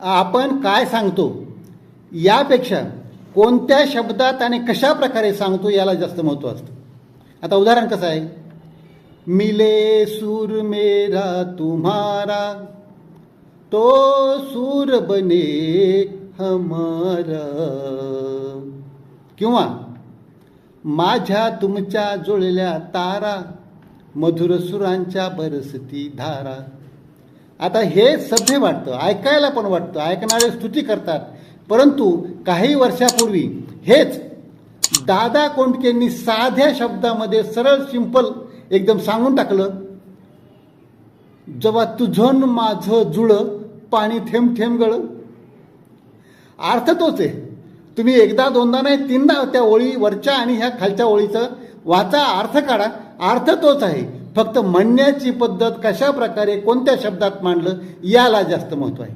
आपण काय सांगतो? यापेक्षा कोणत्या शब्दात आणि कशा प्रकारे सांगतो याला जास्त महत्त्व असतं. आता उदाहरण कसं आहे? मिले सूर मेरा तुम्हारा तो सूर बने हमारा. किंवा माझ्या तुमच्या जुळल्या तारा मधुर सुरांच्या बरसती धारा. आता हे सभ्य वाटतं ऐकायला पण वाटतं ऐकणारे स्तुती करतात. परंतु काही वर्षापूर्वी हेच दादा कोंडकेंनी साध्या शब्दामध्ये सरळ सिंपल एकदम सांगून टाकलं. जेव्हा तुझं माझं जुळ पाणी थेंब थेंब गळ. अर्थ तोच आहे. तुम्ही एकदा दोनदा नाही तीनदा त्या ओळी वरच्या आणि ह्या खालच्या ओळीचं वाचा अर्थ काढा. अर्थ तोच आहे. फक्त म्हणण्याची पद्धत कशा प्रकारे कोणत्या शब्दात मांडलं याला जास्त महत्त्व आहे.